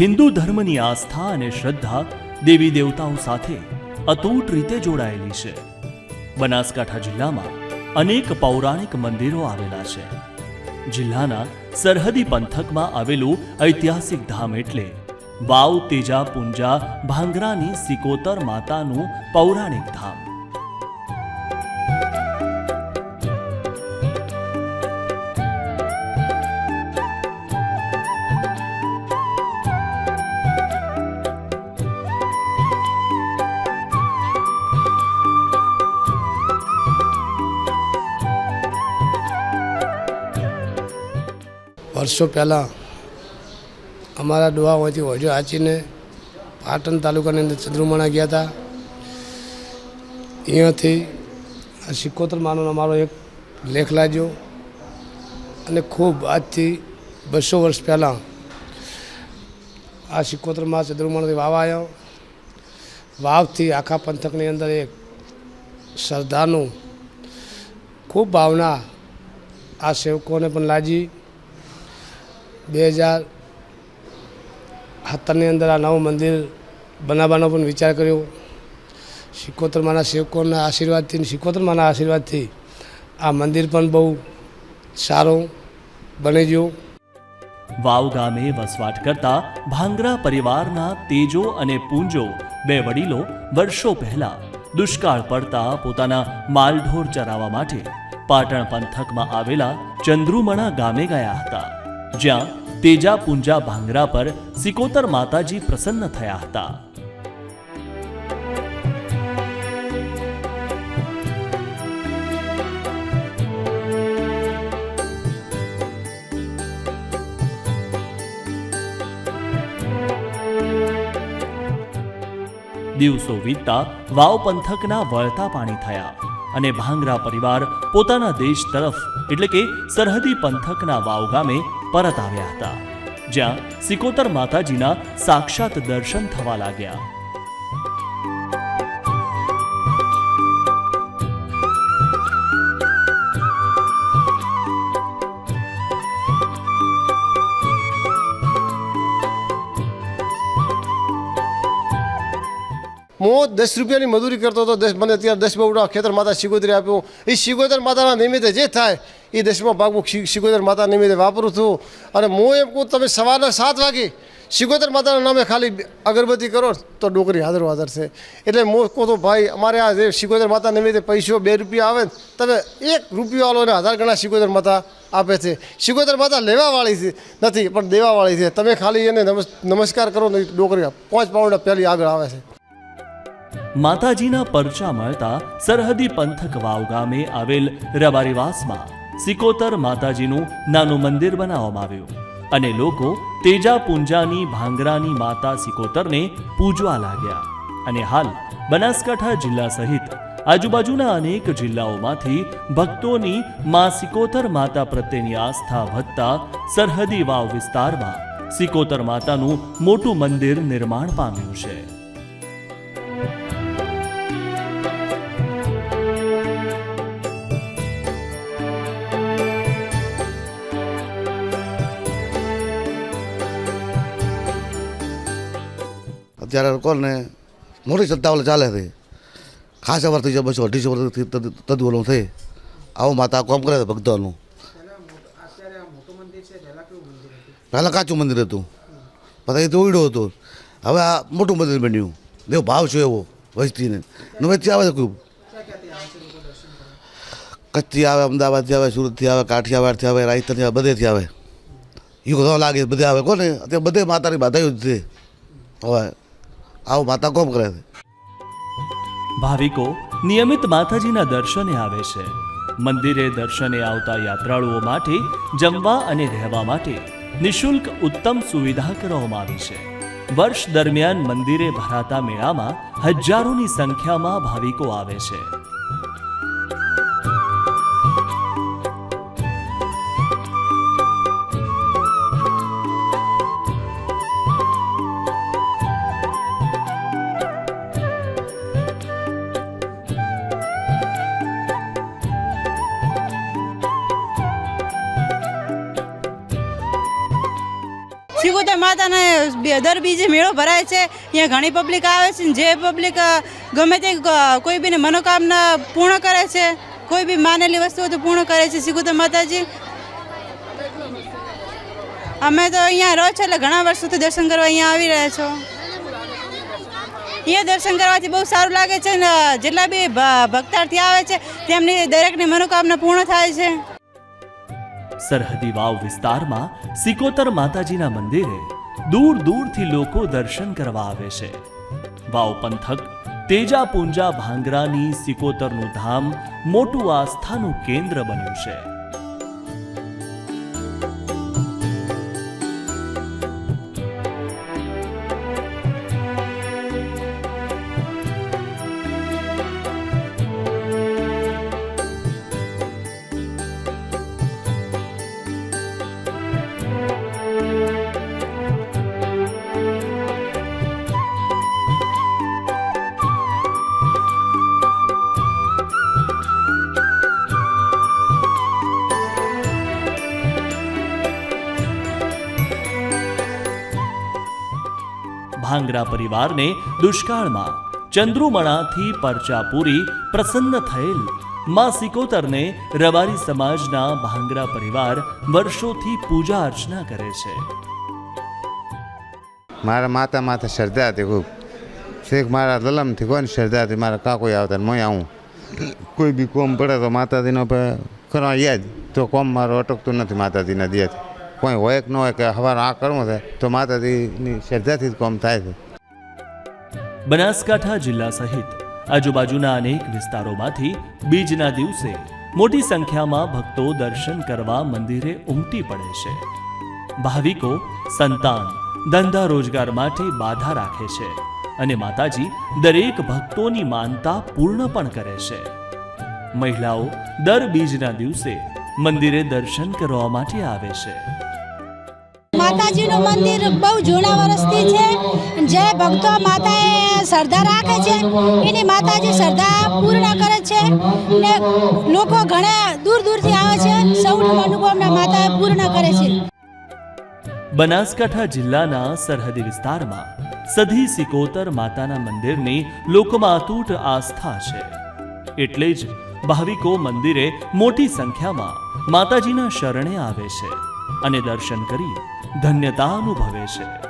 હિન્દુ ધર્મની આસ્થા અને શ્રદ્ધા દેવી દેવતાઓ સાથે અતૂટ રીતે જોડાયેલી છે. બનાસકાંઠા જિલ્લામાં અનેક પૌરાણિક મંદિરો આવેલા છે. જિલ્લાના સરહદી પંથકમાં આવેલું ઐતિહાસિક ધામ એટલે વાવ તેજા પુંજા ભાંગરાની સિકોતર માતાનું પૌરાણિક ધામ. વર્ષો પહેલાં અમારા ડોહામાંથી હોજો આચીને પાટણ તાલુકાની અંદર ચંદ્રુમાણા ગયા હતા. અહીંયાથી આ સિકોતર માનો અમારો એક લેખ લાગ્યો અને ખૂબ આજથી બસો વર્ષ પહેલાં આ સિકોતરમાં ચંદ્રુમાણાથી વાવ આવ્યો. વાવથી આખા પંથકની અંદર એક શ્રદ્ધાનું ખૂબ ભાવના આ સેવકોને પણ લાગી. બે હજાર સત્તરની અંદર આ નવું મંદિર બનાવવાનો પણ વિચાર કર્યો. સિકોતરમાના સેવકોના આશીર્વાદથી અને આશીર્વાદથી આ મંદિર પણ બહુ સારું બની ગયું. વાવ ગામે વસવાટ કરતા ભાંગરા પરિવારના તેજો અને પૂંજો બે વડીલો વર્ષો પહેલા દુષ્કાળ પડતા પોતાના માલઢોર ચરાવવા માટે પાટણ પંથકમાં આવેલા ચંદ્રુમણા ગામે ગયા હતા. જ્યાં તેજા પૂંજા ભાંગરા પર સિકોતર માતાજી પ્રસન્ન થયા હતા. દિવસો વીતતા વાવ પંથકના વળતા પાણી થયા અને ભાંગરા પરિવાર પોતાના દેશ તરફ, એટલે કે સરહદી પંથકના વાવ ગામે પરત આવ્યા હતા, જ્યાં સિકોતર માતાજીના સાક્ષાત દર્શન થવા લાગ્યા. હું દસ રૂપિયાની મજૂરી કરતો હતો, દસ મને અત્યારે દસ બહુડા ખેતર માતા શિગોતરી આપ્યું. એ શિગોતર માતાના નિમિત્તે જે થાય એ દસમા ભાગ હું શિ- માતા નિમિત્તે વાપરું છું. અને હું એમ કહું તમે સવારના સાત વાગે સિગોદર માતાના નામે ખાલી અગરબત્તી કરો તો ડોકરી હાજર હાજર છે એટલે હું કહું તો ભાઈ, અમારે આ જે સિગોદર માતા નિમિત્તે પૈસો બે રૂપિયા આવે તમે એક રૂપિયો આલો ને હજાર ગણા સિગોદર માતા આપે છે. સિગોદર માતા લેવાવાળી છે, નથી, પણ દેવાવાળી છે. તમે ખાલી એને નમસ નમસ્કાર કરો ને ડોકરી પાંચ પાઉન્ડ પહેલી આગળ આવે છે. માતાજીના પરચા મળતા સરહદી પંથક વાવ ગામે આવેલ રબારીવાસમાં સિકોતર માતાજીનું નાનું મંદિર બનાવવામાં આવ્યું અને લોકો તેજા પૂંજાની ભાંગરાની માતા સિકોતરને પૂજવા લાગ્યા. અને હાલ બનાસકાંઠા જિલ્લા સહિત આજુબાજુના અનેક જિલ્લાઓમાંથી ભક્તોની મા સિકોતર માતા પ્રત્યેની આસ્થા વધતા સરહદી વાવ વિસ્તારમાં સિકોતર માતાનું મોટું મંદિર નિર્માણ પામ્યું છે. અત્યારે કોને મોટી સંસ્થાઓ ચાલે છે. ખાસ અવાર થઈ જાય, બસો અઢીસો વર્ષથી તદુઓનું થઈ આવું માતા કોમ કરે છે ભક્તોનું. પહેલાં કાચું મંદિર હતું. પછી તો ઉડ્યું હતો. હવે આ મોટું મંદિર બન્યું. દેવ ભાવ છે એવો, વસ્તીને. વચ્ચે આવે છે ખૂબ કચ્છથી આવે, અમદાવાદથી આવે, સુરતથી આવે, કાઠિયાવાડથી આવે રાજસ્થાનથી આવે, બધેથી આવે. યુગ લાગે બધે આવે. કોને? અત્યારે બધે માતાની બાધા જ છે. હવે આવું માતા કોમ કરે છે. ભાવિકો, નિયમિત માતાજીના દર્શને આવે છે. મંદિરે દર્શને આવતા યાત્રાળુઓ માટે જમવા અને રહેવા માટે નિઃશુલ્ક ઉત્તમ સુવિધા કરવામાં આવી છે. વર્ષ દરમિયાન મંદિરે ભરાતા મેળામાં હજારોની સંખ્યામાં ભાવિકો આવે છે. શિકોતર માતાને દર બીજે મેળો ભરાય છે. અહીંયા ઘણી પબ્લિક આવે છે જે પબ્લિક ગમે તે કોઈ બીને મનોકામના પૂર્ણ કરે છે, કોઈ બી માનેલી વસ્તુઓ તો પૂર્ણ કરે છે. સિકોતર માતાજી. અમે તો અહીંયા રહો છો એટલે ઘણા વર્ષોથી દર્શન કરવા અહીંયા આવી રહ્યા છો. અહીંયા દર્શન કરવાથી બહુ સારું લાગે છે જેટલા બી ભક્તાર્થી આવે છે, તેમની દરેકની મનોકામના પૂર્ણ થાય છે. સરહદી વાવ વિસ્તારમાં સિકોતર માતાજીના મંદિરે દૂર દૂરથી લોકો દર્શન કરવા આવે છે. વાવ પંથક તેજા પૂંજા ભાંગરાની સિકોતરનું ધામ મોટું આસ્થાનું કેન્દ્ર બન્યું છે. ભાંગરા પરિવારને દુષ્કાળમાં ચંદ્રુમણાથી પરચા પૂરી પ્રસન્ન થયેલમાં સિકોતરને રબારી સમાજના ભાંગરા પરિવાર વર્ષોથી પૂજા અર્ચના કરે છે. મારા માતા માથે શ્રદ્ધા હતી ખૂબ. શેખ મારા લલમથી કોની શ્રદ્ધા હતી, મારા કાકો આવતા મોય આવું. કોઈ બી કોમ પડે તો માતાજીનો કરવા યાદ, તો કોમ મારો અટકતું નથી માતાજીના દિયાથી. કોઈ હોય ન હોય કે હવાર આ કરવું છે, તો માતાજીની શ્રદ્ધાથી જ કોમ થાય છે. બનાસકાંઠા જિલ્લા સહિત આજુબાજુના અનેક વિસ્તારોમાંથી બીજના દિવસે મોટી સંખ્યામાં ભક્તો દર્શન કરવા મંદિરે ઉમટી પડે છે. ભાવિકો સંતાન, ધંધા રોજગાર માટે બાધા રાખે છે અને માતાજી દરેક ભક્તોની માનતા પૂર્ણ પણ કરે છે. મહિલાઓ દર બીજના દિવસે મંદિરે દર્શન કરવા માટે આવે છે. માતાજીનું મંદિર બહુ જૂના વર્ષથી છે. જે ભક્તો માતાએ શ્રદ્ધા રાખે છે. એની માતાજી શ્રદ્ધા પૂર્ણ કરે છે ને લોકો ઘણા દૂર દૂરથી આવે છે. સૌની મનુભવના માતાએ પૂર્ણ કરે છે. બનાસકાંઠા જિલ્લાના સરહદી વિસ્તારમાં સધી સિકોતર માતાના મંદિરની લોકોમાં અતૂટ આસ્થા છે. એટલે જ ભાવિકો મંદિરે મોટી સંખ્યામાં માતાજીના શરણે આવે છે. અને દર્શન કરી ધન્યતા અનુભવે છે.